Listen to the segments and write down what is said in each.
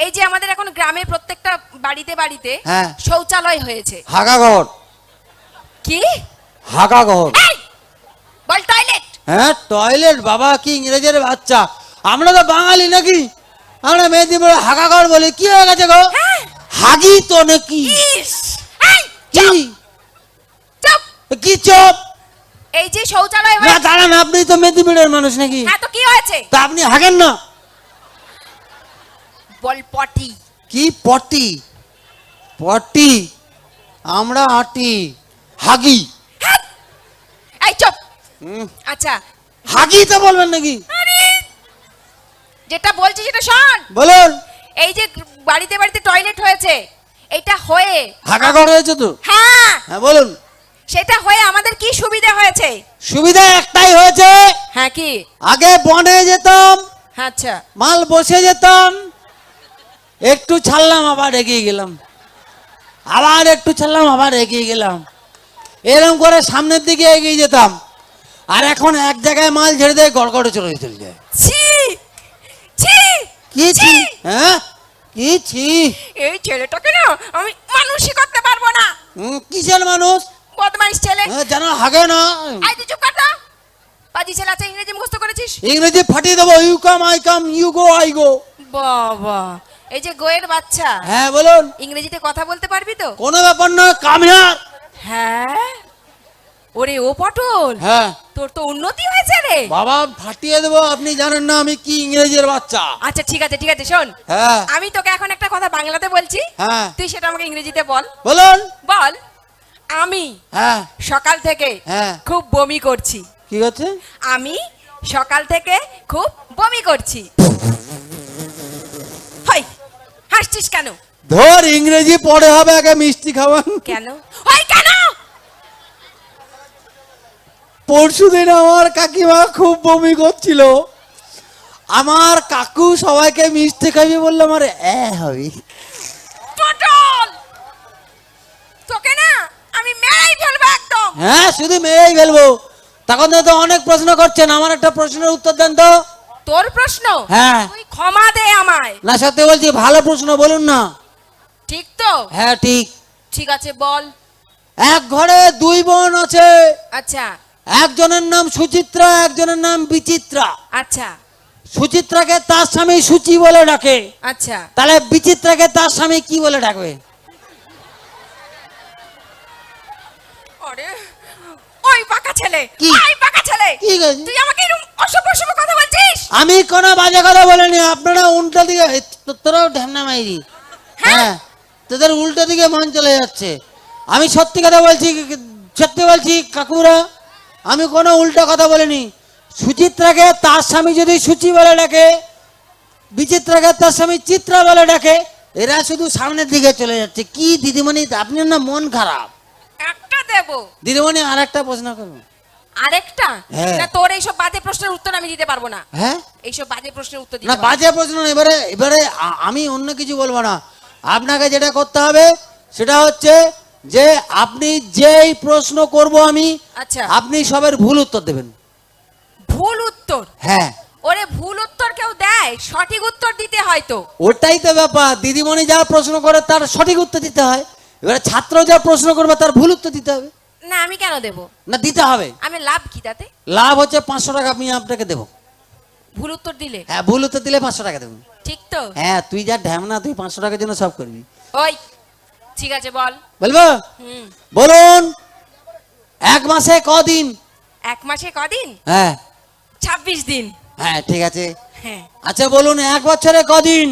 এই যে আমাদের এখন গ্রামে প্রত্যেকটা বাড়িতে বাড়িতে হ্যাঁ। শৌচালয় হয়েছে। হাগাঘর কি? হাগাঘর এই! বল টয়লেট। হ্যাঁ টয়লেট বাবা কি ইংরেজের বাচ্চা। আমরা তো বাঙালি নাকি? আমরা মেদিনীপুরে হাগাঘর বলি। কি হয়ে গেছে গো? হ্যাঁ। হাগি তো নাকি? ইস! এই, কি? চুপ! কি চপ? এই যে শৌচালয় না হয়েছে দাঁড়ান আপনি তো মেদিনীপুরের মানুষ নাকি? হ্যাঁ তো কি হয়েছে? তা আপনি হাগেন না। বল পটি। কি পটি? পটি? আমরা আটি হাগি। এই চুপ! আচ্ছা। হাগি তো বলবেন নাকি? যেটা বলছি সেটা শোন। বলুন। এই যে বাড়িতে বাড়িতে টয়লেট হয়েছে এটা হয়ে হাগা ঘর হয়েছে তো? হ্যাঁ। হ্যাঁ বলুন। সেটা হয়ে আমাদের কি সুবিধা হয়েছে? সুবিধা একটাই হয়েছে। হ্যাঁ কি? আগে বনে যেতাম আচ্ছা। মাল বসে যেতাম একটু ছাড়লাম আবার এগিয়ে গেলাম। আবার একটু ছাড়লাম আবার এগিয়ে গেলাম। এরকম করে সামনের দিকে এগিয়ে যেতাম। আর এখন এক জায়গায় মাল ঝেড়ে দিয়ে গড়গড়ে চলে চলে যায় ছি! ছি! কি ছি? হ্যাঁ? কি ছি? এই ছেলেটাকে না আমি মানুষই করতে পারব না। কিসের মানুষ? বদমাইশ ছেলে। হ্যাঁ, যেন হাগে না। আই তুই চুপ কর না। পাজি ছেলে আছে ইংরেজি মুখস্থ করেছিস? ইংরেজি ফাটিয়ে দেবো you come I come you go I go. বাবা এই যে গোয়ের বাচ্চা। হ্যাঁ বলুন। ইংরেজিতে কথা বলতে পারবি তো? কোনো ব্যাপার নয় কাম হিয়ার হ্যাঁ? ওরে ও পটল। হ্যাঁ। তোর তো উন্নতি হয়েছে রে। বাবা ফাটিয়ে দেবো আপনি জানেন না আমি কি ইংরেজির বাচ্চা। আচ্ছা ঠিক আছে ঠিক আছে শোন। হ্যাঁ। আমি তোকে এখন একটা কথা বাংলাতে বলছি। হ্যাঁ। তুই সেটা আমাকে ইংরেজিতে বল। বলুন। বল আমি হ্যাঁ। সকাল থেকে হ্যাঁ। খুব বমি করছি। কি হচ্ছে? আমি সকাল থেকে খুব বমি করছি। হাসছিস কেন? ধর ইংরেজি পড়ে হবে আগে মিষ্টি খাওয়ান কেন? হই কেন? পরশুদিন আমার কাকিমা খুব বমি করছিল। আমার কাকু সবাইকে মিষ্টি খাবি বললে আমার এ হবে। পটল! তোকে না আমি মেরেই ফেলব একদম। হ্যাঁ শুধু মেয়েই ফেলব। তখন তো অনেক প্রশ্ন করছেন আমার একটা প্রশ্নের উত্তর দেন তো। তোর প্রশ্ন? হ্যাঁ। তুই ক্ষমা দে আমায়। না সত্যি বলছি ভালো প্রশ্ন বলুন না। ঠিক তো? হ্যাঁ ঠিক। ঠিক আছে বল। এক ঘরে দুই বোন আছে। আচ্ছা। একজনের নাম সুচিত্রা একজনের নাম বিচিত্রা। আচ্ছা। সুচিত্রাকে তার স্বামী সুচি বলে ডাকে। আচ্ছা। তাহলে বিচিত্রাকে তার স্বামী কি বলে ডাকবে? আরে ওই পাকা ছেলে। কি? ওই পাকা ছেলে। কি তুই আমাকে আমি কোনো বাজে কথা বলিনি আপনারা উল্টো দিকে তোরাও ঢ্যামনা মাইরি। হ্যাঁ? তোদের উল্টো দিকে মন চলে যাচ্ছে। আমি সত্যি কথা বলছি সত্যি বলছি কাকুরা আমি কোনো উল্টো কথা বলিনি। সুচিত্রাকে তার স্বামী যদি সুচি বলে ডাকে বিচিত্রাকে তার স্বামী চিত্রা বলে ডাকে এরা শুধু সামনের দিকে চলে যাচ্ছে। কি দিদিমণি আপনার না মন খারাপ? একটা দেব। দিদিমণি আর একটা প্রশ্ন করব আরেকটা? হ্যাঁ। না তোর এইসব বাজে প্রশ্নের উত্তর আমি দিতে পারব না। হ্যাঁ? এইসব বাজে প্রশ্নের উত্তর না। বাজে প্রশ্ন এবারে এবারে আমি অন্য কিছু বলব না। আপনাকে যেটা করতে হবে সেটা হচ্ছে যে আপনি যেই প্রশ্ন করব আমি আচ্ছা। আপনি সবের ভুল উত্তর দেবেন। ভুল উত্তর? হ্যাঁ। ওরে ভুল উত্তর কেউ দেয়? সঠিক উত্তর দিতে হয় তো। ওটাই তো ব্যাপার দিদিমণি যা প্রশ্ন করে তার সঠিক উত্তর দিতে হয়। এবারে ছাত্র যা প্রশ্ন করবে তার ভুল উত্তর দিতে হবে। না আমি কেন দেব? না দিতে হবে। আমি লাভ কি তাতে? লাভ হচ্ছে পাঁচশো টাকা আমি আপনাকে দেবো। ভুল উত্তর দিলে? হ্যাঁ ভুল উত্তর দিলে পাঁচশো টাকা দেবো। ঠিক তো? হ্যাঁ তুই যা ঢ্যামনা তুই পাঁচশো টাকার জন্য সব করবি। ওই ঠিক আছে বল। বলব? হুম। বলুন এক মাসে কদিন? এক মাসে কদিন? হ্যাঁ। ছাব্বিশ দিন। হ্যাঁ ঠিক আছে। হ্যাঁ। আচ্ছা বলুন এক বছরে কদিন?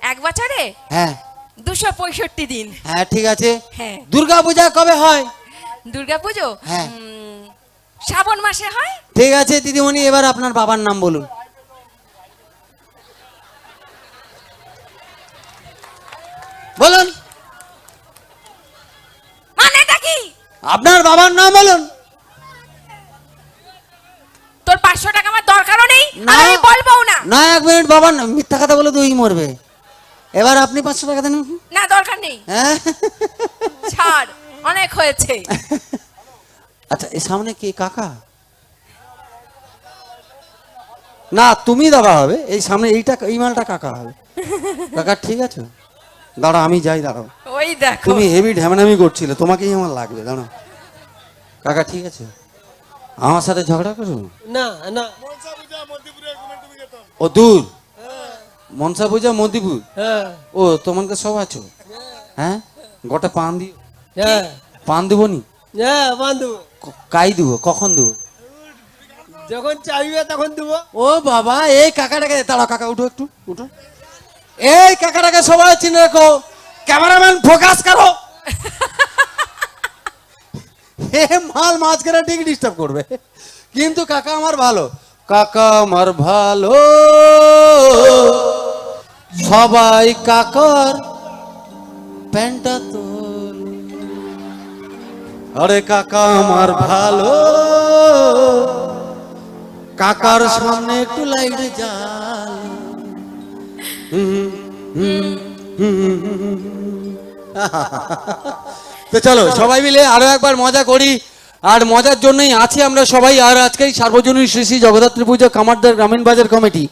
এক বছরে? হ্যাঁ। দুশো পঁয়ষট্টি দিন। হ্যাঁ ঠিক আছে। হ্যাঁ। দুর্গা পূজা কবে হয়? দুর্গা পুজো হ্যাঁ। শ্রাবণ মাসে হয়? ঠিক আছে দিদিমণি এবার আপনার বাবার নাম বলুন। বলুন। মানেটা কি? আপনার বাবার নাম বলুন। তোর পাঁচশো টাকা আমার দরকারও নেই। আমি বলব না। না এক মিনিট বাবার নাম মিথ্যা কথা বলে তুই মরবে। এবার আপনি পাঁচশো টাকা দেন। না দরকার নেই। হ্যাঁ। ছাড়। অনেক হয়েছে। আচ্ছা এ সামনে কে? কাকা? না তুমি দাদা হবে। এই সামনে এইটা এই মালটা কাকা হবে। কাকা ঠিক আছে? দাঁড়া আমি যাই দাঁড়াও। ওই দেখো। তুমি হেভি ঢ্যামনামি করছিলে তোমাকেই আমার লাগবে দাঁড়াও। কাকা ঠিক আছে? আমার সাথে ঝগড়া করো? না না। ও দূর। মনসা পূজা মদিপুর হ্যাঁ। ও তোমাকে সব আছো? হ্যাঁ? গোটা পান দিও। পান দেবো নি? হ্যাঁ ক- কাই দেবো? কখন দেবো? যখন চাইবে তখন দেবো। ও বাবা এই কাকাটাকে দাঁড়াও কাকা উঠো একটু উঠো। এই কাকাটাকে সবাই চিনে রাখো। ক্যামেরাম্যান ফোকাস করো। হে মাল মাঝখানে ঠিক ডিস্টার্ব করবে। কিন্তু কাকা আমার ভালো। কাকা আমার ভালো। সবাই কাকার প্যান্টটা তোল আরে কাকা আমার ভালো। কাকার সামনে একটু লাইট হুম। তো চলো, সবাই মিলে আরও একবার মজা করি। আর মজার জন্যই আছি আমরা সবাই, আর আজকেই সার্বজনীন শ্রী শ্রী জগদ্ধাত্রী পুজো কামারদার গ্রামীণ বাজার কমিটি।